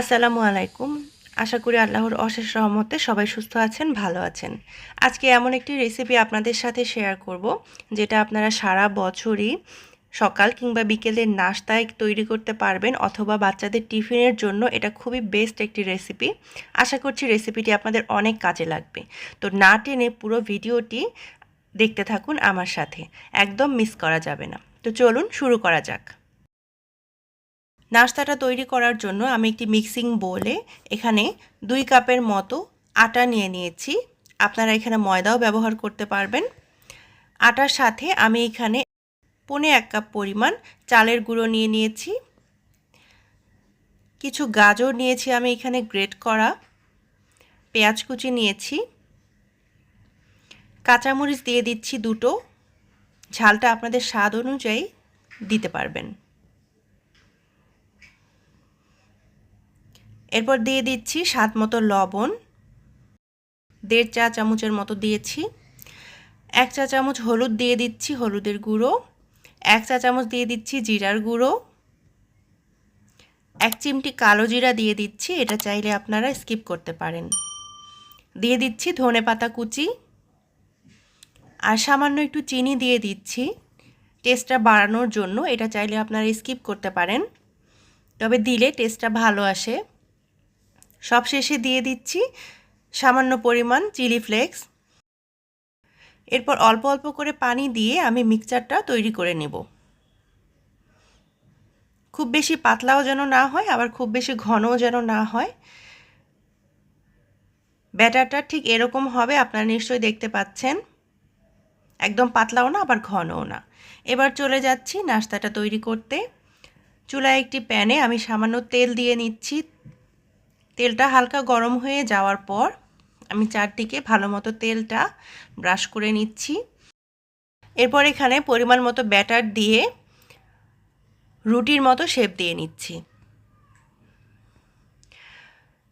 আসসালামু আলাইকুম। আশা করি আল্লাহর অশেষ রহমতে সবাই সুস্থ আছেন, ভালো আছেন। আজকে এমন একটি রেসিপি আপনাদের সাথে শেয়ার করব, যেটা আপনারা সারা বছরই সকাল কিংবা বিকেলের নাস্তায় তৈরি করতে পারবেন অথবা বাচ্চাদের টিফিনের জন্য এটা খুবই বেস্ট একটি রেসিপি আশা করছি রেসিপিটি আপনাদের অনেক কাজে লাগবে। তো না টেনে পুরো ভিডিওটি দেখতে থাকুন আমার সাথে। একদম মিস করা যাবে না। তো চলুন শুরু করা যাক। নাস্তাটা তৈরি করার জন্য আমি একটি মিক্সিং বোলে এখানে দুই কাপের মতো আটা নিয়ে নিয়েছি। আপনারা এখানে ময়দাও ব্যবহার করতে পারবেন। আটার সাথে আমি এখানে পনে এক কাপ পরিমাণ চালের গুঁড়ো নিয়ে নিয়েছি। কিছু গাজর নিয়েছি আমি এখানে গ্রেট করা। পেঁয়াজ কুচি নিয়েছি। কাঁচামরিচ দিয়ে দিচ্ছি দুটো। ঝালটা আপনাদের স্বাদ অনুযায়ী দিতে পারবেন। এরপর দিয়ে দিচ্ছি স্বাদ মতো লবণ। দেড় চা চামচের মতো দিয়েছি। এক চা চামচ হলুদ দিয়ে দিচ্ছি হলুদের গুঁড়ো। এক চা চামচ দিয়ে দিচ্ছি জিরার গুঁড়ো। এক চিমটি কালো জিরা দিয়ে দিচ্ছি, এটা চাইলে আপনারা স্কিপ করতে পারেন। দিয়ে দিচ্ছি ধনে পাতা কুচি। আর সামান্য একটু চিনি দিয়ে দিচ্ছি। টেস্টটা বাড়ানোর জন্য এটা চাইলে আপনারা স্কিপ করতে পারেন। তবে দিলে টেস্টটা ভালো আসে। সব শেষে দিয়ে দিচ্ছি সামান্য পরিমাণ চিলি ফ্লেক্স। এরপর অল্প অল্প করে পানি দিয়ে আমি মিক্সচারটা তৈরি করে নেব। খুব বেশি পাতলাও যেন না হয়, আবার খুব বেশি ঘনও যেন না হয়। ব্যাটারটা ঠিক এরকম হবে, আপনারা নিশ্চয়ই দেখতে পাচ্ছেন। একদম পাতলাও না, আবার ঘনও না। এবার চলে যাচ্ছি নাস্তাটা তৈরি করতে। চুলায় একটি প্যানে আমি সামান্য তেল দিয়ে নিচ্ছি। তেলটা হালকা গরম হয়ে যাওয়ার পর আমি চারদিকে ভালো মতো তেলটা ব্রাশ করে নিচ্ছি। এরপর এখানে পরিমাণ মতো ব্যাটার দিয়ে রুটির মতো শেপ দিয়ে নিচ্ছি।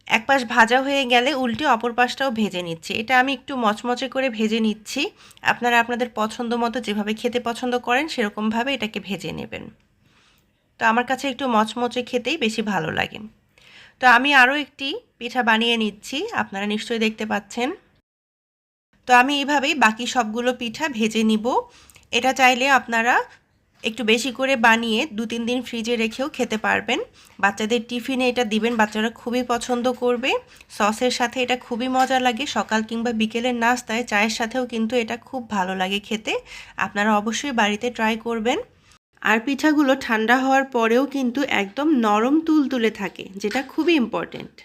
এক পাশ ভাজা হয়ে গেলে উল্টে অপর পাশটাও ভেজে নিচ্ছি। এটা আমি একটু মচমচে করে ভেজে নিচ্ছি। আপনারা আপনাদের পছন্দ মতো যেভাবে খেতে পছন্দ করেন সেরকমভাবে এটাকে ভেজে নেবেন। তো আমার কাছে একটু মচমচে খেতেই বেশি ভালো লাগে। তো আমি আরও একটি পিঠা বানিয়ে নিচ্ছি, আপনারা নিশ্চয়ই দেখতে পাচ্ছেন। তো আমি এইভাবেই বাকি সবগুলো পিঠা ভেজে নিব। এটা চাইলে আপনারা একটু বেশি করে বানিয়ে দু তিন দিন ফ্রিজে রেখেও খেতে পারবেন। বাচ্চাদের টিফিনে এটা দিবেন, বাচ্চারা খুবই পছন্দ করবে। সসের সাথে এটা খুবই মজা লাগে, সকাল কিংবা বিকেলের নাস্তায় চায়ের সাথেও কিন্তু এটা খুব ভালো লাগে খেতে। আপনারা অবশ্যই বাড়িতে ট্রাই করবেন। আর পিঠাগুলো ঠান্ডা হওয়ার পরেও কিন্তু একদম নরম তুলতুলে থাকে, যেটা খুবই ইম্পর্টেন্ট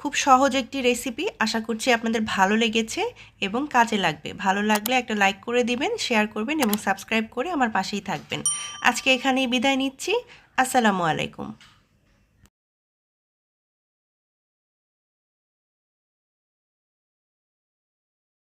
খুব সহজ একটি রেসিপি আশা করছি আপনাদের ভালো লেগেছে এবং কাজে লাগবে। ভালো লাগলে একটা লাইক করে দিবেন শেয়ার করবেন এবং সাবস্ক্রাইব করে আমার পাশেই থাকবেন। আজকে এখানেই বিদায় নিচ্ছি। আসসালামু আলাইকুম।